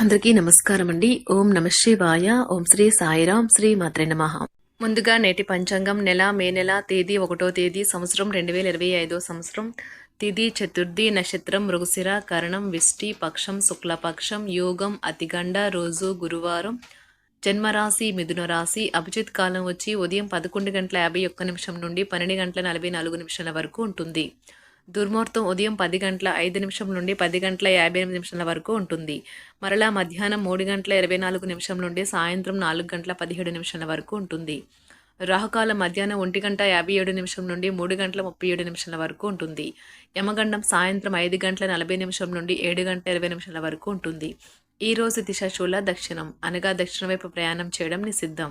అందరికీ నమస్కారం అండి ఓం నమ శివాయ. ఓం శ్రీ సాయిరాం శ్రీ మాత్రే నమ. ముందుగా నేటి పంచాంగం నెల మే నెల తేదీ ఒకటో తేదీ సంవత్సరం రెండు వేల ఇరవై ఐదో సంవత్సరం. తిథి చతుర్థి నక్షత్రం మృగశిర కరణం విష్టి పక్షం శుక్లపక్షం యోగం అతిగండ రోజు గురువారం జన్మరాశి మిథున రాశి అభిజిత్ కాలం వచ్చి ఉదయం పదకొండు గంటల యాభై ఒక్క నిమిషం నుండి పన్నెండు గంటల నలభై నాలుగు నిమిషాల వరకు ఉంటుంది. దుర్ముహూర్తం ఉదయం పది గంటల ఐదు నిమిషం నుండి పది గంటల యాభై ఎనిమిది నిమిషాల వరకు ఉంటుంది. మరలా మధ్యాహ్నం మూడు గంటల ఇరవై నాలుగు నిమిషం నుండి సాయంత్రం నాలుగు గంటల పదిహేడు నిమిషాల వరకు ఉంటుంది. రాహుకాలం మధ్యాహ్నం ఒంటి గంట యాభై ఏడు నిమిషం నుండి మూడు గంటల ముప్పై ఏడు నిమిషాల వరకు ఉంటుంది. యమగండం సాయంత్రం ఐదు గంటల నలభై నిమిషం నుండి ఏడు గంటల ఇరవై నిమిషాల వరకు ఉంటుంది. ఈ రోజు దిశ శూల దక్షిణం అనగా దక్షిణ వైపు ప్రయాణం చేయడం నిషిద్ధం.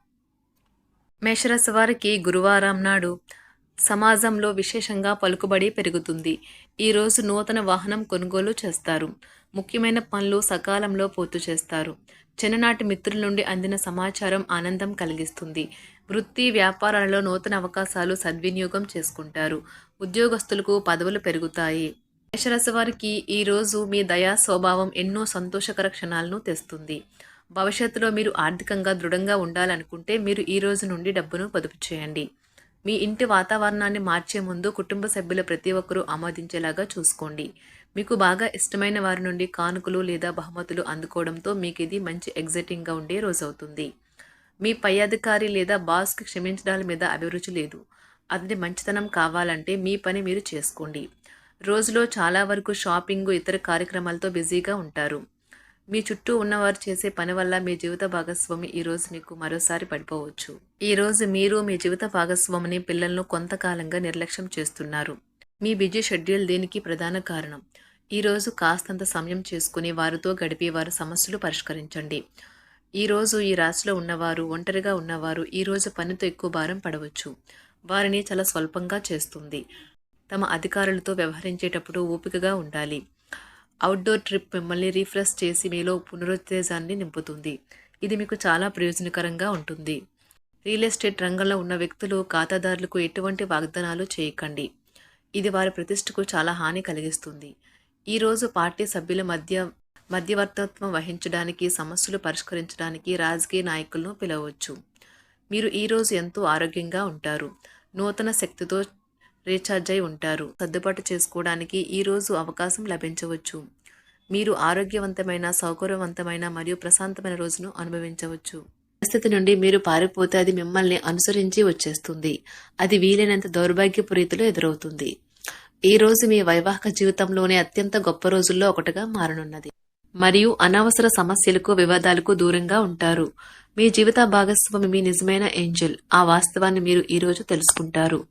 మేషరాశి వారికి గురువారం నాడు సమాజంలో విశేషంగా పలుకుబడి పెరుగుతుంది. ఈరోజు నూతన వాహనం కొనుగోలు చేస్తారు. ముఖ్యమైన పనులు సకాలంలో పూర్తి చేస్తారు. చిన్ననాటి మిత్రుల నుండి అందిన సమాచారం ఆనందం కలిగిస్తుంది. వృత్తి వ్యాపారాలలో నూతన అవకాశాలు సద్వినియోగం చేసుకుంటారు. ఉద్యోగస్తులకు పదవులు పెరుగుతాయి. మేషరాశి వారికి ఈరోజు మీ దయా స్వభావం ఎన్నో సంతోషకర క్షణాలను తెస్తుంది. భవిష్యత్తులో మీరు ఆర్థికంగా దృఢంగా ఉండాలనుకుంటే మీరు ఈ రోజు నుండి డబ్బును పొదుపు చేయండి. మీ ఇంటి వాతావరణాన్ని మార్చే ముందు కుటుంబ సభ్యులు ప్రతి ఒక్కరూ ఆమోదించేలాగా చూసుకోండి. మీకు బాగా ఇష్టమైన వారి నుండి కానుకలు లేదా బహుమతులు అందుకోవడంతో మీకు ఇది మంచి ఎగ్జైటింగ్గా ఉండే రోజు అవుతుంది. మీ పై అధికారి లేదా బాస్కి క్షమించడాల మీద అభిరుచి లేదు. అతని మంచితనం కావాలంటే మీ పని మీరు చేసుకోండి. రోజులో చాలా వరకు షాపింగ్ ఇతర కార్యక్రమాలతో బిజీగా ఉంటారు. మీ చుట్టూ ఉన్నవారు చేసే పని వల్ల మీ జీవిత భాగస్వామి ఈ రోజు మీకు మరోసారి పడిపోవచ్చు. ఈరోజు మీరు మీ జీవిత భాగస్వామిని పిల్లలను కొంతకాలంగా నిర్లక్ష్యం చేస్తున్నారు. మీ బిజీ షెడ్యూల్ దీనికి ప్రధాన కారణం. ఈరోజు కాస్తంత సమయం చేసుకుని వారితో గడిపి వారి సమస్యలు పరిష్కరించండి. ఈ రోజు ఈ రాశిలో ఉన్నవారు ఒంటరిగా ఉన్నవారు ఈరోజు పనితో ఎక్కువ భారం పడవచ్చు. వారిని చాలా స్వల్పంగా చేస్తుంది. తమ అధికారులతో వ్యవహరించేటప్పుడు ఓపికగా ఉండాలి. అవుట్డోర్ ట్రిప్ మిమ్మల్ని రీఫ్రెష్ చేసి మీలో పునరుత్తేజాన్ని నింపుతుంది. ఇది మీకు చాలా ప్రయోజనకరంగా ఉంటుంది. రియల్ ఎస్టేట్ రంగంలో ఉన్న వ్యక్తులు ఖాతాదారులకు ఎటువంటి వాగ్దానాలు చేయకండి. ఇది వారి ప్రతిష్టకు చాలా హాని కలిగిస్తుంది. ఈరోజు పార్టీ సభ్యుల మధ్య మధ్యవర్తత్వం వహించడానికి సమస్యలు పరిష్కరించడానికి రాజకీయ నాయకులను పిలవచ్చు. మీరు ఈరోజు ఎంతో ఆరోగ్యంగా ఉంటారు. నూతన శక్తితో రీఛార్జ్ అయి ఉంటారు. సర్దుబాటు చేసుకోవడానికి ఈరోజు అవకాశం లభించవచ్చు. మీరు ఆరోగ్యవంతమైన సౌకర్యవంతమైన మరియు ప్రశాంతమైన రోజును అనుభవించవచ్చు. పరిస్థితి నుండి మీరు పారిపోతే అది మిమ్మల్ని అనుసరించి వచ్చేస్తుంది. అది వీలైనంత దౌర్భాగ్యపు రీతిలో ఎదురవుతుంది. ఈ రోజు మీ వైవాహిక జీవితంలోనే అత్యంత గొప్ప రోజుల్లో ఒకటిగా మారనున్నది. మరియు అనవసర సమస్యలకు వివాదాలకు దూరంగా ఉంటారు. మీ జీవిత భాగస్వామి మీ నిజమైన ఏంజల్. ఆ వాస్తవాన్ని మీరు ఈ రోజు తెలుసుకుంటారు.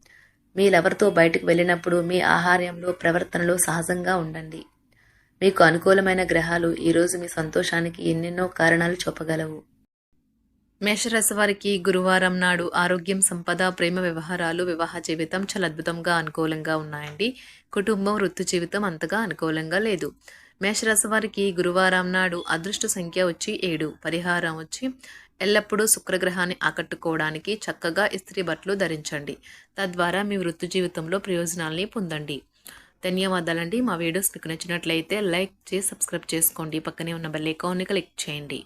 మీలెవరితో బయటకు వెళ్ళినప్పుడు మీ ఆహార్యంలో ప్రవర్తనలో సహజంగా ఉండండి. మీకు అనుకూలమైన గ్రహాలు ఈరోజు మీ సంతోషానికి ఎన్నెన్నో కారణాలు చూపగలవు. మేషరాశి వారికి గురువారం నాడు ఆరోగ్యం సంపద ప్రేమ వ్యవహారాలు వివాహ జీవితం చాలా అద్భుతంగా అనుకూలంగా ఉన్నాయండి. కుటుంబం వృత్తి జీవితం అంతగా అనుకూలంగా లేదు. మేషరాశి వారికి గురువారం నాడు అదృష్ట సంఖ్య వచ్చి ఏడు పరిహారం వచ్చి ఎల్లప్పుడూ శుక్రగ్రహాన్ని ఆకట్టుకోవడానికి చక్కగా ఇస్త్రీ బట్టలు ధరించండి. తద్వారా మీ వృత్తి జీవితంలో ప్రయోజనాల్ని పొందండి. ధన్యవాదాలండి. మా వీడియోస్ మీకు నచ్చినట్లయితే లైక్ చేసి సబ్స్క్రైబ్ చేసుకోండి. పక్కనే ఉన్న బెల్ ఐకాన్ని క్లిక్ చేయండి.